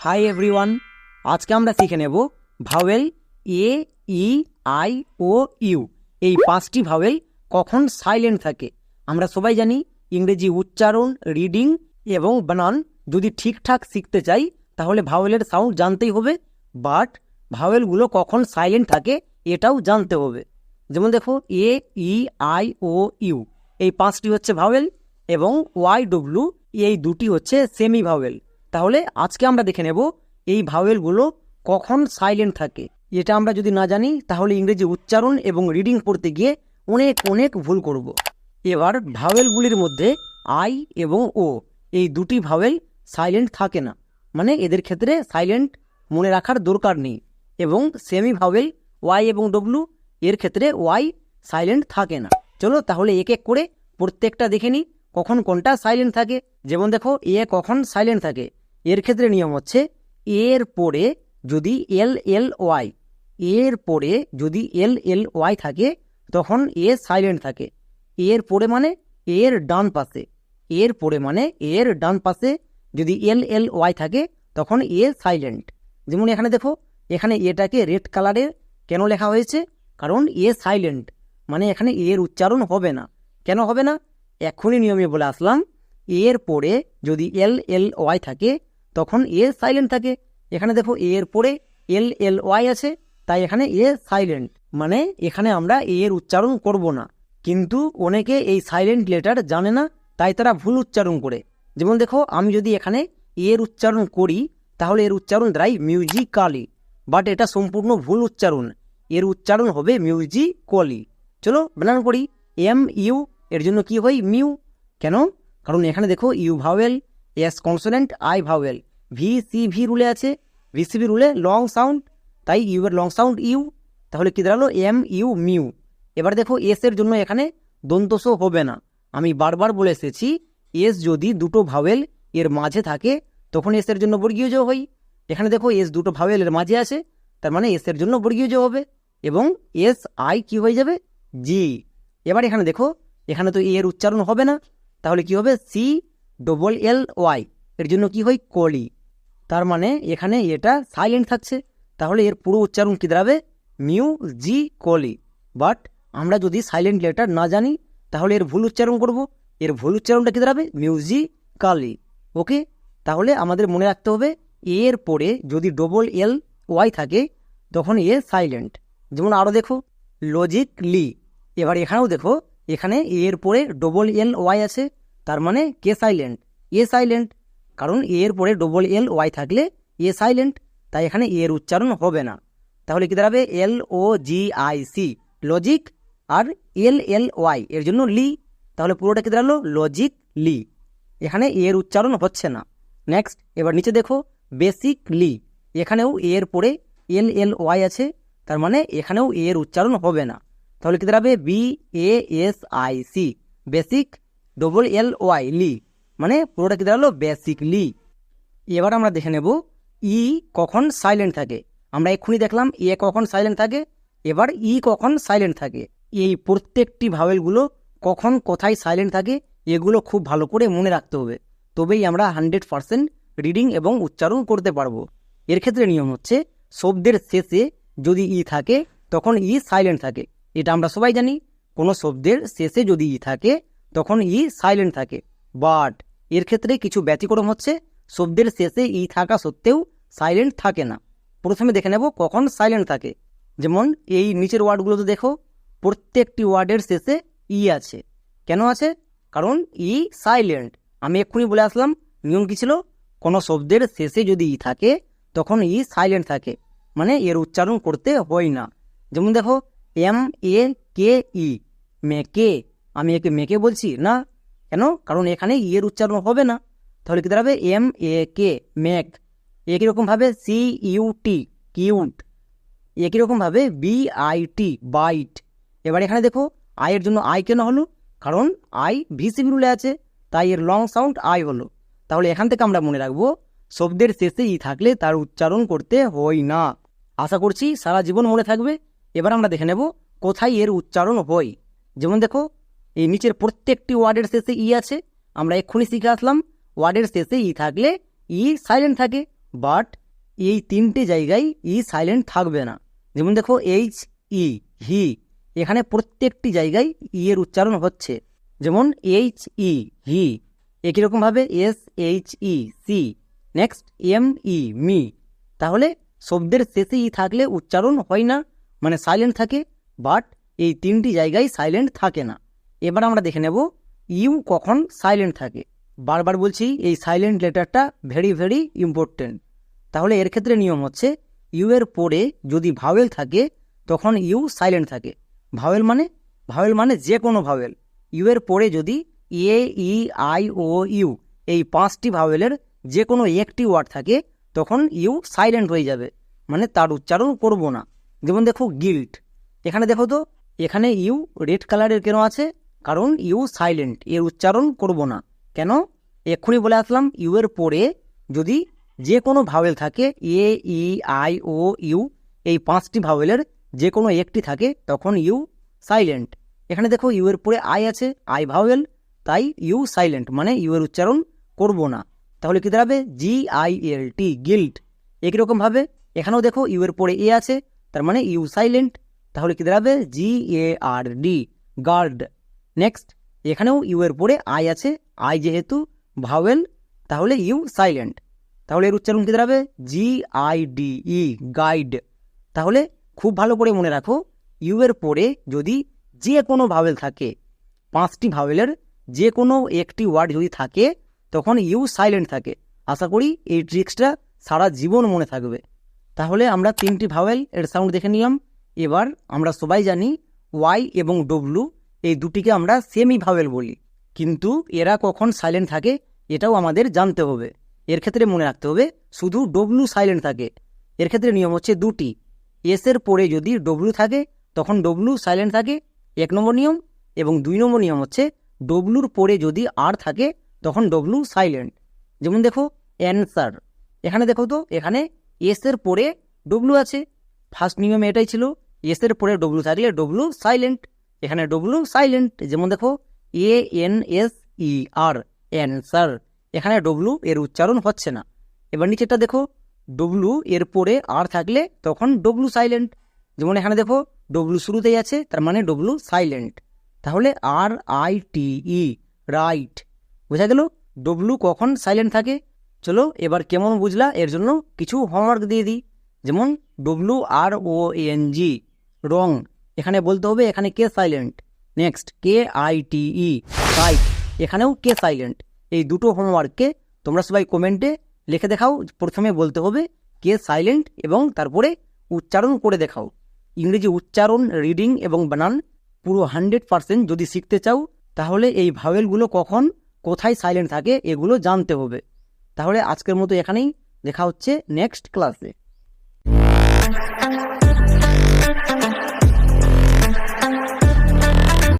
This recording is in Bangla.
হাই এভরিওয়ান আজকে আমরা শিখে নেব vowel A E I O U এই পাঁচটি ভাওয়েল কখন সাইলেন্ট থাকে? আমরা সবাই জানি ইংরেজি উচ্চারণ রিডিং এবং বানান যদি ঠিকঠাক শিখতে চাই, তাহলে ভাওয়েলের সাউন্ড জানতেই হবে বাট ভাওয়েলগুলো কখন সাইলেন্ট থাকে এটাও জানতে হবে। যেমন দেখো এ ই আই ও ইউ এই পাঁচটি হচ্ছে ভাওয়েল এবং ওয়াই ডব্লু এই দুটি হচ্ছে সেমি ভাওয়েল তাহলে আজকে আমরা দেখে নেব এই ভাওয়েলগুলো কখন সাইলেন্ট থাকে। এটা আমরা যদি না জানি, তাহলে ইংরেজি উচ্চারণ এবং রিডিং পড়তে গিয়ে অনেক অনেক ভুল করব। এবার ভাওয়েলগুলির মধ্যে আই এবং ও এই দুটি ভাওয়েল সাইলেন্ট থাকে না। মানে এদের ক্ষেত্রে সাইলেন্ট মনে রাখার দরকার নেই এবং সেমি ভাওয়েল ওয়াই এবং ডব্লু এর ক্ষেত্রে ওয়াই সাইলেন্ট থাকে না। চলো তাহলে এক এক করে প্রত্যেকটা দেখে নিই কখন কোনটা সাইলেন্ট থাকে। যেমন দেখো, এ কখন সাইলেন্ট থাকে। এর ক্ষেত্রে নিয়ম হচ্ছে এর পরে যদি এল এল, ওয়াই, এর পরে যদি এল এল, ওয়াই থাকে, তখন এ সাইলেন্ট থাকে। এর পরে মানে এর ডান পাশে। এর পরে মানে এর ডান পাশে যদি এল এল, ওয়াই থাকে, তখন এ সাইলেন্ট যেমন এখানে দেখো, এখানে এটাকে রেড কালারে কেন লেখা হয়েছে? কারণ এ সাইলেন্ট মানে এখানে এর উচ্চারণ হবে না। কেন হবে না? এখনই নিয়মে বলে আসলাম, এর পরে যদি এল এল, ওয়াই থাকে তখন এ সাইলেন্ট থাকে। এখানে দেখো এ এর পরে এল এল, ওয়াই আছে, তাই এখানে এ সাইলেন্ট মানে এখানে আমরা এ এর উচ্চারণ করব না। কিন্তু অনেকে এই সাইলেন্ট লেটার জানে না, তাই তারা ভুল উচ্চারণ করে। যেমন দেখো, আমি যদি এখানে এর উচ্চারণ করি, তাহলে এর উচ্চারণ দ্বারাই মিউজিকালি বাট এটা সম্পূর্ণ ভুল উচ্চারণ। এর উচ্চারণ হবে মিউজিকলি চলো বানান করি এম ইউ এর জন্য কি হয়? মিউ কেন? কারণ এখানে দেখো U vowel S consonant I vowel V C V রুলে আছে। ভি সি ভি রুলে লং সাউন্ড তাই ইউ এর লং সাউন্ড ইউ তাহলে কি দাঁড়াল? এম ইউ মিউ এবার দেখো এস এর জন্য এখানে দন্তস হবে না। আমি বারবার বলে এসেছি এস যদি দুটো ভাওয়েল এর মাঝে থাকে, তখন এস এর জন্য বর্গীয় যোগ হয়। এখানে দেখো এস দুটো ভাওয়েল এর মাঝে আছে, তার মানে এস এর জন্য বর্গীয় যোগ হবে। এবং এস আই কি হয়ে যাবে? জি এবার এখানে দেখো, এখানে তো এর উচ্চারণ হবে না। তাহলে কি হবে? সি ডবল এল ওয়াই এর জন্য কি হয়? কলি। তার মানে এখানে এটা সাইলেন্ট থাকছে। তাহলে এর পুরো উচ্চারণ কি দাঁড়াবে? মিউ জি কলি। বাট আমরা যদি সাইলেন্ট লেটার না জানি, তাহলে এর ভুল উচ্চারণ করব। এর ভুল উচ্চারণটা কি দাঁড়াবে? মিউজি কালি। ওকে তাহলে আমাদের মনে রাখতে হবে, এর পরে যদি ডবল এল ওয়াই থাকে, তখন এ সাইলেন্ট যেমন আরও দেখো লজিক লি এবার এখানেও দেখো, এখানে এর পরে ডবল এল ওয়াই আছে। তার মানে কে সাইলেন্ট এ সাইলেন্ট কারণ এর পরে ডবল এল ওয়াই থাকলে এ সাইলেন্ট তাই এখানে এর উচ্চারণ হবে না। তাহলে কি দাঁড়াবে? L O G I C logic R L L Y এর জন্য লি তাহলে পুরোটা কি দাঁড়াল? লজিক লি এখানে এর উচ্চারণ হচ্ছে না। নেক্সট এবার নিচে দেখো বেসিক লি এখানেও এর পরে এল এল ওয়াই আছে, তার মানে এখানেও এর উচ্চারণ হবে না। তাহলে কি দাঁড়াবে? B A S I C basic double L Y ly মানে পুরোটা কি দাঁড়াল? বেসিক লি এবার আমরা দেখে নেব ই কখন সাইলেন্ট থাকে। আমরা এক্ষুনি দেখলাম এ কখন সাইলেন্ট থাকে, এবার ই কখন সাইলেন্ট থাকে। এই প্রত্যেকটি ভাওয়েলগুলো কখন কোথায় সাইলেন্ট থাকে, এগুলো খুব ভালো করে মনে রাখতে হবে। তবেই আমরা হান্ড্রেড পারসেন্ট রিডিং এবং উচ্চারণ করতে পারব। এর ক্ষেত্রে নিয়ম হচ্ছে, শব্দের শেষে যদি ই থাকে, তখন ই সাইলেন্ট থাকে। এটা আমরা সবাই জানি, কোনো শব্দের শেষে যদি ই থাকে তখন ই সাইলেন্ট থাকে। বাট এর ক্ষেত্রে কিছু ব্যতিক্রম হচ্ছে, শব্দের শেষে ই থাকা সত্ত্বেও সাইলেন্ট থাকে না। প্রথমে দেখে নেব কখন সাইলেন্ট থাকে। যেমন এই নিচের ওয়ার্ডগুলোতে দেখো, প্রত্যেকটি ওয়ার্ডের শেষে ই আছে। কেন আছে? কারণ ই সাইলেন্ট আমি এক্ষুনি বলে আসলাম, নিয়ম কী ছিল? কোনো শব্দের শেষে যদি ই থাকে, তখন ই সাইলেন্ট থাকে। মানে এর উচ্চারণ করতে হয় না। যেমন দেখো, এম, এ, কে, ই। মেকে আমি একে মেকে বলছি, না, কেন? কারণ এখানে ই এর উচ্চারণ হবে না। তাহলে কি দাঁড়াবে? এম, এ, কে মেক একই রকমভাবে সি, ইউ, টি কিউট একই রকমভাবে বি, আই, টি, বাইট। এবার এখানে দেখো আয়ের জন্য আই কেন হলো? কারণ আই ভিসিবি রুলে আছে, তাই এর লং সাউন্ড আই হলো। তাহলে এখান থেকে আমরা মনে রাখব, শব্দের শেষে ই থাকলে তার উচ্চারণ করতে হয় না। আশা করছি সারা জীবন মনে থাকবে। এবার আমরা দেখে নেব, কোথায় এর উচ্চারণ হয়? যেমন দেখো এই নিচের প্রত্যেকটি ওয়ার্ডের শেষে ই আছে। আমরা এক্ষুনি শিখে আসলাম, ওয়ার্ডের শেষে ই থাকলে ই সাইলেন্ট থাকে বাট এই তিনটে জায়গায় ই সাইলেন্ট থাকবে না। যেমন দেখো এইচ ই হি এখানে প্রত্যেকটি জায়গায় ই এর উচ্চারণ হচ্ছে। যেমন এইচ ই হি একই রকমভাবে S H E C next M E me তাহলে শব্দের শেষে ই থাকলে উচ্চারণ হয় না মানে সাইলেন্ট থাকে বাট এই তিনটি জায়গায় সাইলেন্ট থাকে না। এবার আমরা দেখে নেব, ইউ কখন সাইলেন্ট থাকে। বারবার বলছি, এই সাইলেন্ট লেটারটা ভেরি ভেরি ইম্পর্টেন্ট তাহলে এর ক্ষেত্রে নিয়ম হচ্ছে, ইউ এর পরে যদি ভাওয়েল থাকে, তখন ইউ সাইলেন্ট থাকে। ভাওয়েল মানে ভাওয়েল মানে যে কোনো ভাওয়েল ইউ এর পরে যদি এ, ই, আই, ও, ইউ, এই পাঁচটি ভাওয়েলের যে কোনো একটি ওয়ার্ড থাকে, তখন ইউ সাইলেন্ট হয়ে যাবে। মানে তার উচ্চারণ করব না। যেমন দেখো গিল্ট এখানে দেখো তো, এখানে ইউ রেড কালারের কেন আছে? কারণ ইউ সাইলেন্ট এর উচ্চারণ করব না। কেন? এক্ষুনি বলে আসলাম, ইউ এর পরে যদি যে কোনো ভাওয়েল থাকে, এ, ই, আই, ও, ইউ, এই পাঁচটি ভাওয়েলের যে কোনো একটি থাকে, তখন ইউ সাইলেন্ট। এখানে দেখো, ইউ এর পরে আই আছে, আই ভাওয়েল, তাই ইউ সাইলেন্ট মানে ইউ এর উচ্চারণ করব না। তাহলে কি দাঁড়াবে? G, I, L, T, guilt. একই রকমভাবে এখানেও দেখো, ইউ এর পরে এ আছে, তার মানে ইউ সাইলেন্ট। তাহলে কি দাঁড়াবে? G, A, R, D, guard. Next এখানেও ইউ এর পরে আই আছে আই যেহেতু ভাওয়েল তাহলে ইউ সাইলেন্ট তাহলে এর উচ্চারণ কি দাঁড়াবে? G I D E guide তাহলে খুব ভালো করে মনে রাখো ইউ এর পরে যদি যে কোনো ভাওয়েল থাকে, পাঁচটি ভাওয়েলের যে কোনো একটি ওয়ার্ড যদি থাকে, তখন ইউ সাইলেন্ট থাকে। আশা করি এই ট্রিক্সটা সারা জীবন মনে থাকবে। তাহলে আমরা তিনটি ভাওয়েল এর সাউন্ড দেখে নিলাম। এবার আমরা সবাই জানি ওয়াই এবং ডব্লু এই দুটিকে আমরা সেমি ভাওয়েল বলি। কিন্তু এরা কখন সাইলেন্ট থাকে, এটাও আমাদের জানতে হবে। এর ক্ষেত্রে মনে রাখতে হবে, শুধু ডব্লু সাইলেন্ট থাকে। এর ক্ষেত্রে নিয়ম হচ্ছে দুটি। এস এর পরে যদি ডব্লু থাকে, তখন ডব্লু সাইলেন্ট থাকে, এক নম্বর নিয়ম, এবং দুই নম্বর নিয়ম হচ্ছে ডব্লুর পরে যদি আর থাকে, তখন ডব্লু সাইলেন্ট যেমন দেখো অ্যান্সার এখানে দেখো তো, এখানে এস এর পরে ডব্লু আছে। ফার্স্ট নিয়ম এটাই ছিল এস এর পরে ডব্লু থাকলে ডব্লু সাইলেন্ট এখানে ডব্লু সাইলেন্ট যেমন দেখো A N S E R answer এখানে ডব্লু এর উচ্চারণ হচ্ছে না। এবার নিচেটা দেখো ডব্লু এর পরে আর থাকলে তখন ডব্লু সাইলেন্ট যেমন এখানে দেখো ডব্লু শুরুতেই আছে, তার মানে ডব্লু সাইলেন্ট তাহলে আর আই টি ই রাইট বোঝা গেল? ডব্লু কখন সাইলেন্ট থাকে? চলো, এবার কেমন বুঝলা? এর জন্য কিছু হোমওয়ার্ক দিয়ে দিই। যেমন ডব্লু আর ও এন জি রং এখানে বলতে হবে এখানে K silent next K I T E right এখানেও কে সাইলেন্ট এই দুটো হোমওয়ার্ককে তোমরা সবাই কমেন্টে লিখে দেখাও, প্রথমে বলতে হবে কে সাইলেন্ট এবং তারপরে উচ্চারণ করে দেখাও। ইংরেজি উচ্চারণ রিডিং এবং বানান পুরো হান্ড্রেড পারসেন্ট যদি শিখতে চাও, তাহলে এই ভাওয়েলগুলো কখন, কোথায় সাইলেন্ট থাকে, এগুলো জানতে হবে। তাহলে আজকের মতো এখানেই, দেখা হচ্ছে নেক্সট ক্লাসে